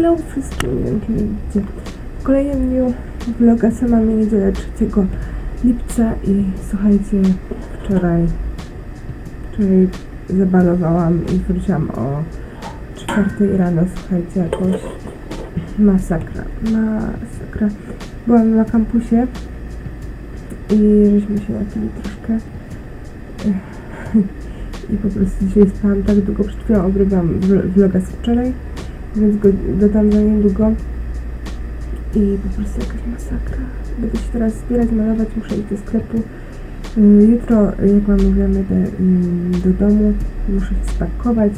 Hello wszystkim, widzicie. W kolejnym dniu vloga co mamy niedzielę 3 lipca i słuchajcie, wczoraj wczoraj zabalowałam i wróciłam o 4 rano, słuchajcie, jakoś masakra, masakra. Byłam na kampusie i żeśmy się napili troszkę i po prostu dzisiaj spałam tak długo, przed chwilą vl- vloga z wczoraj, więc go dodam za niedługo i po prostu jakaś masakra. Będę się teraz zbierać, malować, muszę iść do sklepu. Y, Jutro, jak wam mówiłam, jadę mm, do domu, muszę się spakować.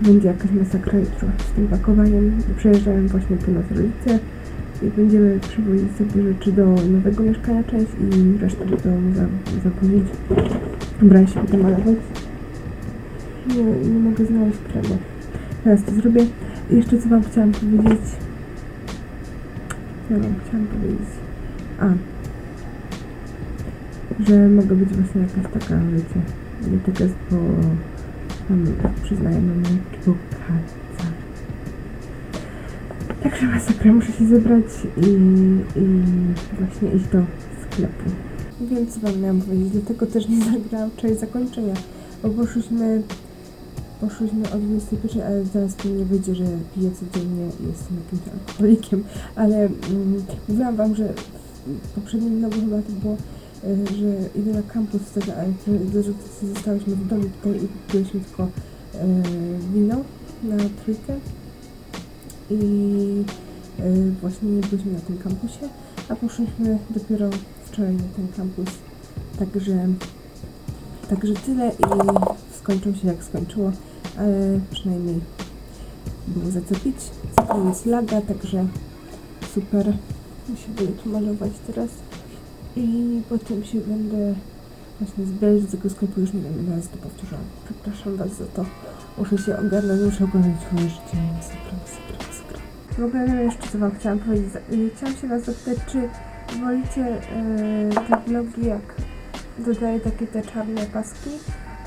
To będzie jakaś masakra jutro z tym pakowaniem. Przejeżdżają właśnie po nas rodzice i będziemy przywozić sobie rzeczy do nowego mieszkania część i resztę do domu za- zawozić. Ubrać się potem malować. Nie, nie mogę znaleźć kremu. Teraz to zrobię. Jeszcze co wam chciałam powiedzieć. Co wam chciałam powiedzieć? A. Że mogę być właśnie jakaś taka, wiecie, taka jest, bo mam, przyznaję, mam lekkiego kaca. Także masakra, muszę się zebrać i, i właśnie iść do sklepu. Wiem, co wam miałam powiedzieć, dlatego też nie zagrałam wczoraj zakończenia, bo poszliśmy, poszliśmy o 21, ale zaraz mi nie wyjdzie, że piję codziennie i jestem jakimś alkoholikiem, ale mm, mówiłam wam, że poprzednim vlogu chyba to było, y, że idę na kampus wtedy, że że zostałyśmy w domu tutaj i piliśmy tylko y, wino na trójkę. I y, właśnie nie byliśmy na tym kampusie, a poszliśmy dopiero wczoraj na ten kampus. Także, także tyle i skończyło się jak skończyło, przynajmniej było za co pić. Za jest laga, także super. Ja się będę tu malować teraz i potem się będę właśnie zbierać do tego sklepu. Już nie wiem ile razy to powtórzyłam. Przepraszam Was za to. Muszę się ogarnąć, muszę ogarnąć swoje życie. Masakra, masakra, masakra. W ogóle nie wiem jeszcze co Wam chciałam powiedzieć. Y, Chciałam się Was zapytać, czy wolicie y, te vlogi, jak dodaję takie te czarne paski,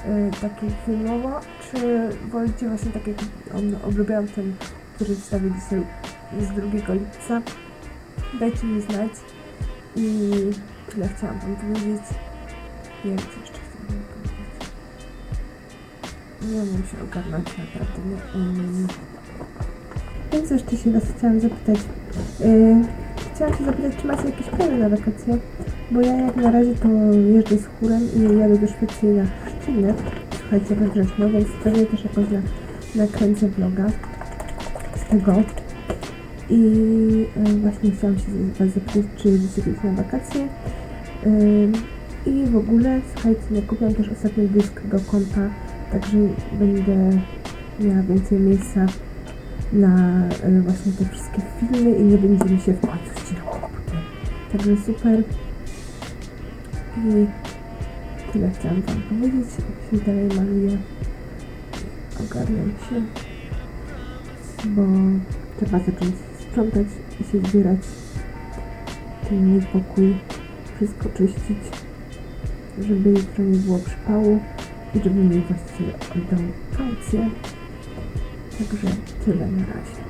y, takie filmowo, czy wolicie właśnie tak jak on, obrobiłam ten, który dzisiaj z 2 lipca. Dajcie mi znać i tyle chciałam Wam powiedzieć. Nie wiem, co jeszcze chciałam Wam powiedzieć. Nie umiem się ogarnąć naprawdę, nie umiem. Więc jeszcze się Was chciałam zapytać. Yy, chciałam się zapytać, czy macie jakieś plany na wakacje? Bo ja jak na razie to jeżdżę z chórem i jadę do Szwecji na chrzciny. Słuchajcie, we wrześniu, więc pewnie też jakoś na, nakręcę vloga z tego. I y, właśnie chciałam się Was zapytać, czy kiedyś na wakacje. Ym, I w ogóle, słuchajcie, no, kupiłam też ostatnio dysk do kompa, także będę miała więcej miejsca na y, właśnie te wszystkie filmy i nie będzie mi się w końcu ścinał komputer. Także super. I tyle chciałam Wam powiedzieć. Jak się dalej maluję, ogarniam się, bo trzeba zacząć sprzątać i się zbierać, ten mój wszystko czyścić, żeby jutro nie było przypału i żeby mi właściciel oddał kaucję. Także tyle na razie.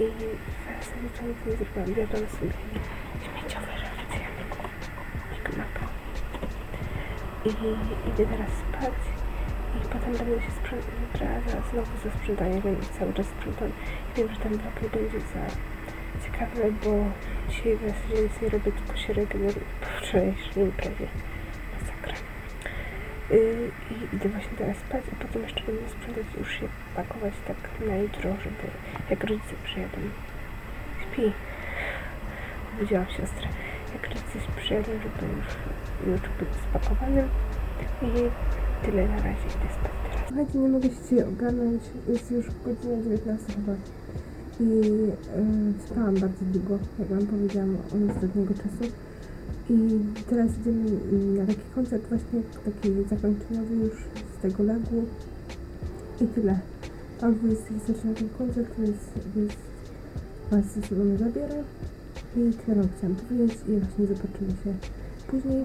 I nic nie zrobiłam. Wiodłam sobie śmieciowe rzeczy. Jak mapa. I idę teraz spać. I potem będę się sprzątać. Znowu za sprzątanie, więc cały czas sprzątam. Wiem, że ten vlog nie będzie za ciekawe, bo dzisiaj w zasadzie nic nie robię, tylko się regeneruję po wczorajszej imprezie. Yy, I idę właśnie teraz spać, a potem jeszcze będę sprzątać już się pakować tak na jutro, żeby jak rodzice przyjadą. Śpi. Obudziłam siostrę. Jak rodzice przyjadą, żeby już jutro być spakowanym. I tyle na razie idę spać teraz. Słuchajcie, nie mogę się dzisiaj ogarnąć. Jest już godzina 19 chyba. i y, spałam bardzo długo, jak Wam powiedziałam, od ostatniego czasu. I teraz idziemy na taki koncert właśnie, taki zakończeniowy już z tego legu. I tyle. A o 20 zaczyna ten koncert, więc, więc Was ze sobą zabierę. I tyle Wam chciałam powiedzieć i właśnie zobaczymy się później.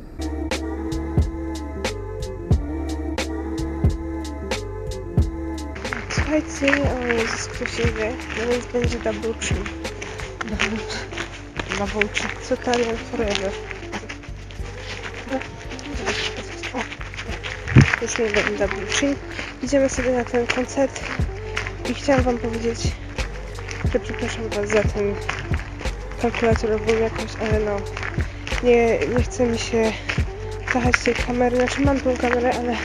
Słuchajcie, o Jezus Krzysiwy, no więc będzie double tree. Double, double tree. Totalian forever. Jest nie double tree. Idziemy sobie na ten koncert i chciałam wam powiedzieć, że przepraszam was za ten kalkulatorową jakość, ale no, nie, nie chce mi się zahać tej kamery, znaczy mam tą kamerę, ale e,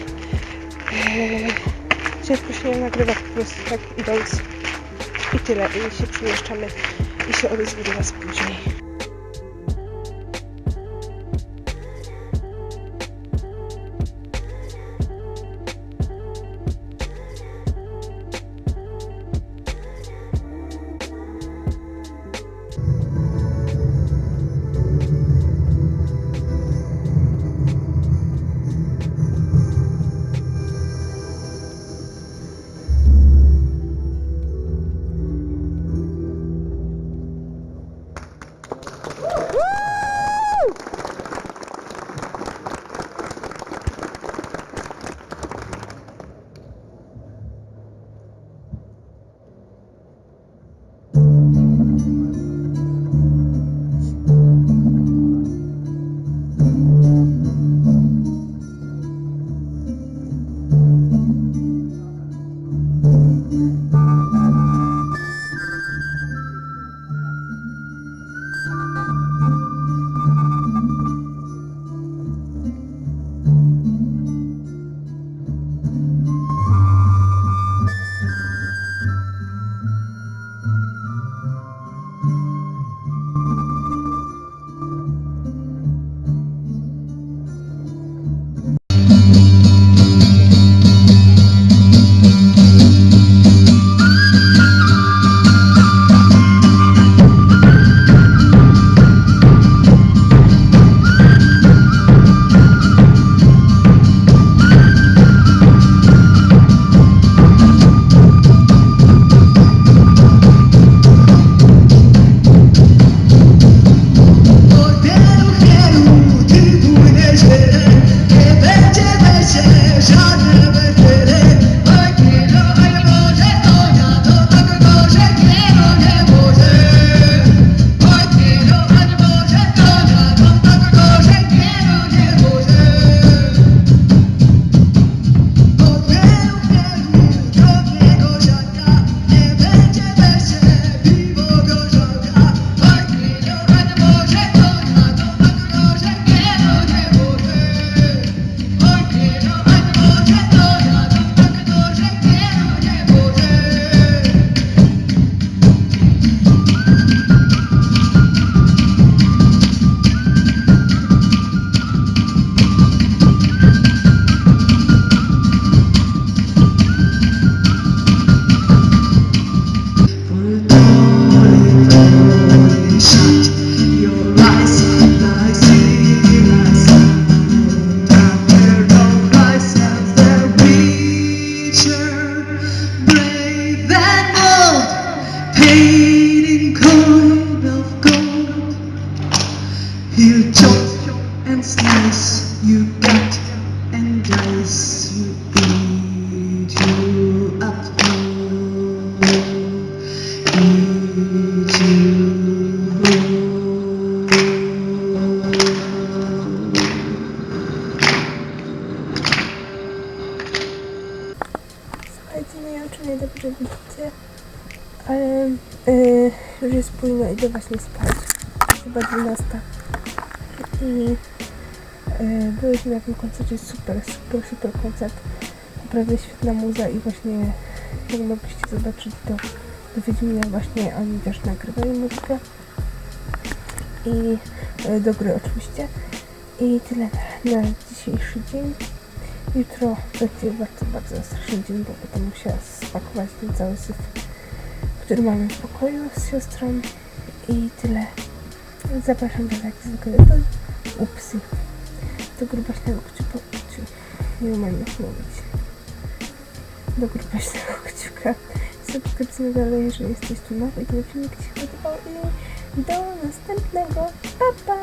ciężko się nie nagrywa po prostu tak idąc i tyle, i się przemieszczamy i się odezwę do was później. Idę właśnie spać. Chyba 12. I yy, byliśmy na tym koncercie, super, super, super koncert. Naprawdę świetna muza i właśnie jak mogliście zobaczyć to do Wiedźmina właśnie oni też nagrywali muzykę. I yy, do gry oczywiście. I tyle na, na dzisiejszy dzień. Jutro będzie bardzo, bardzo straszny dzień, bo będę musiała spakować ten cały syf, który mamy w pokoju z siostrą i tyle. Zapraszam Was jak zwykle do upsy. Do grubaśnego kciuka. kciu- Nie umiem już mówić. Do grubaśnego kciuka. Subskrypcji na dole, jeżeli jesteś tu nowy i ten filmik Ci się podobał i do następnego. Pa, pa!